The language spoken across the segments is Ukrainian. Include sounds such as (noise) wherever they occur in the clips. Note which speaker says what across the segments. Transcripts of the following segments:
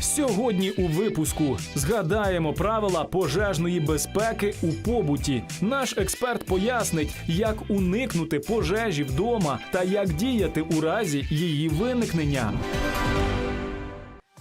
Speaker 1: Сьогодні у випуску згадаємо правила пожежної безпеки у побуті. Наш експерт пояснить, як уникнути пожежі вдома та як діяти у разі її виникнення.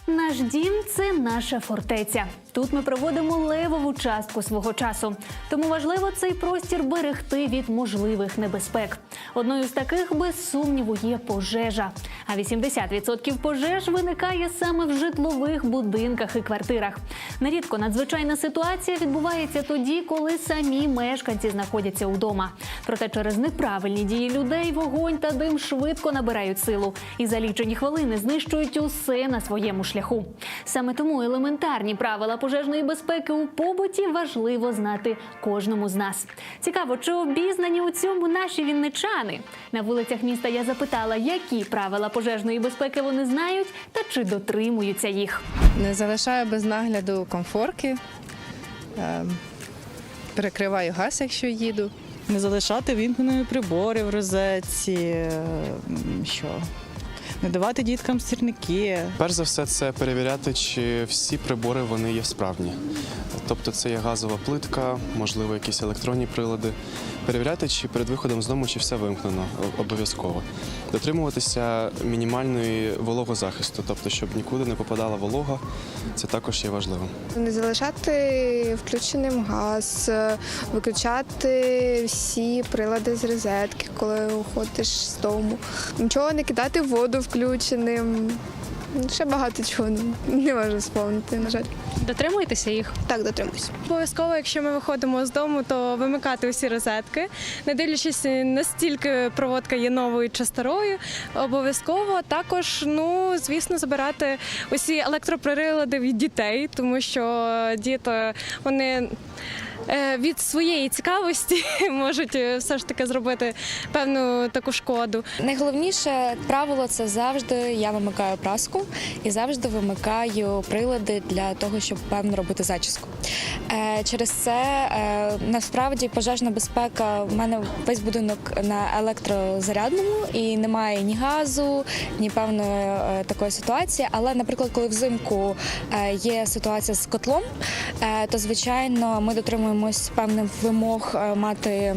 Speaker 2: Наш дім це наша фортеця. Тут ми проводимо левову частку свого часу. Тому важливо цей простір берегти від можливих небезпек. Одною з таких, без сумніву, є пожежа. А 80% пожеж виникає саме в житлових будинках і квартирах. Нерідко надзвичайна ситуація відбувається тоді, коли самі мешканці знаходяться удома. Проте через неправильні дії людей вогонь та дим швидко набирають силу і за лічені хвилини знищують усе на своєму шляху. Саме тому елементарні правила пожежної безпеки у побуті важливо знати кожному з нас. Цікаво, чи обізнані у цьому наші вінничани? На вулицях міста я запитала, які правила пожежної безпеки вони знають та чи дотримуються їх.
Speaker 3: Не залишаю без нагляду комфорки. Ем, Перекриваю газ, якщо їду.
Speaker 4: Не залишати вімкнені прибори в розетці, е, що не давати діткам сірники.
Speaker 5: Перш за все, це перевіряти, чи всі прибори вони є справні. Тобто це є газова плитка, можливо, якісь електронні прилади. Перевіряти, чи перед виходом з дому чи все вимкнено обов'язково. Дотримуватися мінімальної вологозахисту, тобто, щоб нікуди не попадала волога, це також є важливим.
Speaker 6: Не залишати включеним газ, виключати всі прилади з розетки, коли уходиш з дому. Нічого не кидати воду включеним. Ще багато чого не можу сповнити, на жаль.
Speaker 7: Дотримуєтеся їх?
Speaker 6: Так, дотримуюсь.
Speaker 7: Обов'язково, якщо ми виходимо з дому, то вимикати усі розетки, не дивлячись настільки проводка є новою чи старою. Обов'язково також, ну звісно, забирати усі електроприлади від дітей, тому що діти вони. Е, Від своєї цікавості (laughs) можуть е, все ж таки зробити певну таку шкоду.
Speaker 8: Найголовніше правило це завжди я вимикаю праску і завжди вимикаю прилади для того, щоб певно робити зачіску. Е, Через це е, насправді пожежна безпека в мене весь будинок на електрозарядному і немає ні газу, ні певної е, такої ситуації. Але, наприклад, коли взимку є ситуація з котлом, то звичайно ми дотримуємось певних вимог мати.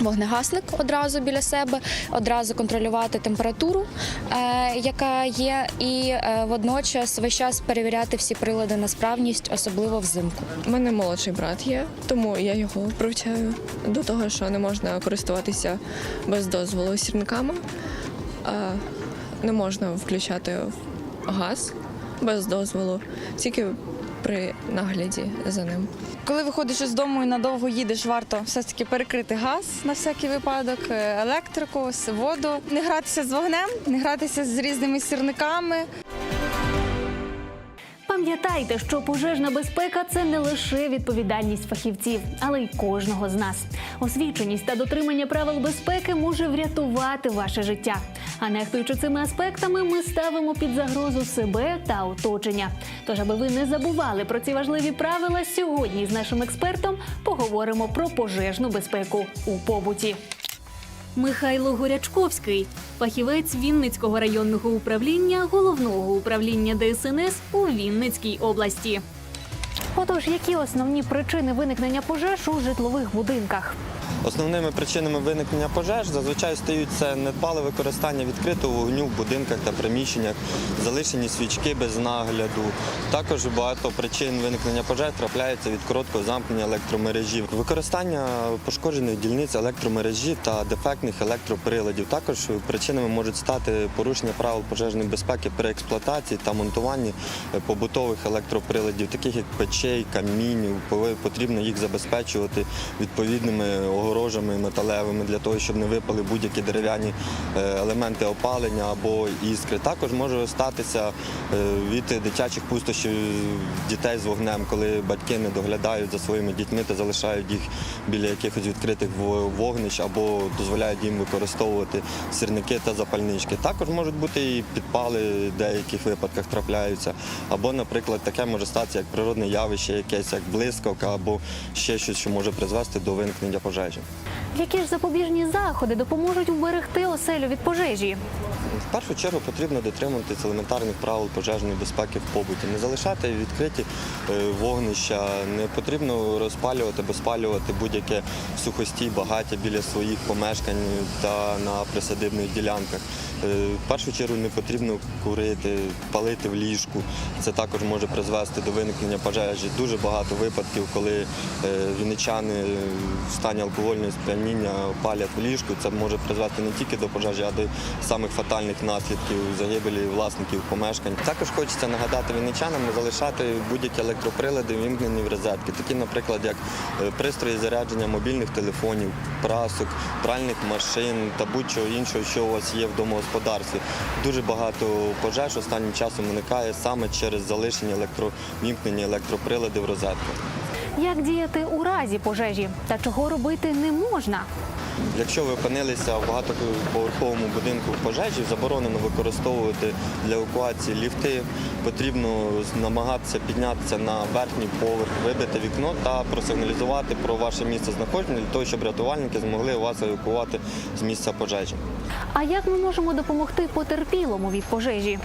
Speaker 8: Вогнегасник одразу біля себе, одразу контролювати температуру, е, яка є, і е, водночас весь час перевіряти всі прилади на справність, особливо взимку.
Speaker 9: У мене молодший брат є, тому я його привчаю до того, що не можна користуватися без дозволу сірниками, не можна включати газ без дозволу, тільки при нагляді за ним.
Speaker 4: Коли виходиш із дому і надовго їдеш, варто все ж таки перекрити газ на всякий випадок, е, електрику, воду, не гратися з вогнем, не гратися з різними сірниками.
Speaker 2: Пам'ятайте, що пожежна безпека це не лише відповідальність фахівців, але й кожного з нас. Освіченість та дотримання правил безпеки може врятувати ваше життя. А нехтуючи цими аспектами, ми ставимо під загрозу себе та оточення. Тож, аби ви не забували про ці важливі правила, сьогодні з нашим експертом поговоримо про пожежну безпеку у побуті. Михайло Горячковський, фахівець Вінницького районного управління головного управління ДСНС у Вінницькій області. Отож, які основні причини виникнення пожеж у житлових будинках?
Speaker 10: Основними причинами виникнення пожеж зазвичай стають це недбале використання відкритого вогню в будинках та приміщеннях, залишені свічки без нагляду. Також багато причин виникнення пожеж трапляється від короткого замкнення електромережі, використання пошкоджених дільниць електромережі та дефектних електроприладів. Також причинами можуть стати порушення правил пожежної безпеки при експлуатації та монтуванні побутових електроприладів, таких як печей, камінь. Потрібно їх забезпечувати відповідними огорожами металевими для того, щоб не випали будь-які дерев'яні е, елементи опалення або іскри. Також може статися е, від дитячих пустощів дітей з вогнем, коли батьки не доглядають за своїми дітьми та залишають їх біля якихось відкритих вогнищ або дозволяють їм використовувати сірники та запальнички. Також можуть бути і підпали в деяких випадках трапляються. Або, наприклад, таке може статися як природне явище, якесь як блискавка, або ще щось, що може призвести до виникнення пожеж. Пожежі.
Speaker 2: Які ж запобіжні заходи допоможуть уберегти оселю від пожежі?
Speaker 10: В першу чергу потрібно дотримуватися елементарних правил пожежної безпеки в побуті. Не залишати відкриті е, вогнища, не потрібно розпалювати, безпалювати будь-яке сухостій, багаття біля своїх помешкань та на присадибних ділянках. Е, В першу чергу не потрібно курити, палити в ліжку. Це також може призвести до виникнення пожежі. Дуже багато випадків, коли е, вінничани в стані алкогольного сп'яніння палять в ліжку. Це може призвести не тільки до пожежі, а до самих фатальних наслідків загибелі власників помешкань. Також хочеться нагадати вінничанам залишати будь-які електроприлади вімкнені в розетки, такі, наприклад, як е, пристрої зарядження мобільних телефонів, прасок, пральних машин та будь-чого іншого, що у вас є в домогосподарстві. Дуже багато пожеж останнім часом виникає саме через залишення електровімкнені електроприладів в розетках.
Speaker 2: Як діяти у разі пожежі та чого робити не можна?
Speaker 10: Якщо ви опинилися в багатоповерховому будинку в пожежі, заборонено використовувати для евакуації ліфти. Потрібно намагатися піднятися на верхній поверх, вибити вікно та просигналізувати про ваше місце знаходження для того, щоб рятувальники змогли вас евакувати з місця пожежі.
Speaker 2: А як ми можемо допомогти потерпілому від пожежі?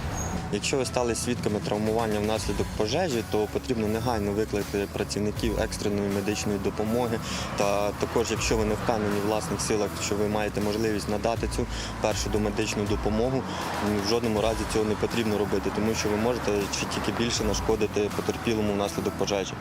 Speaker 10: Якщо ви стали свідками травмування внаслідок пожежі, то потрібно негайно викликати працівників екстреної медичної допомоги. Та також, якщо ви не впевнені в власних силах, що ви маєте можливість надати цю першу домедичну допомогу, в жодному разі цього не потрібно робити, тому що ви можете чи тільки більше нашкодити потерпілому внаслідок пожежі.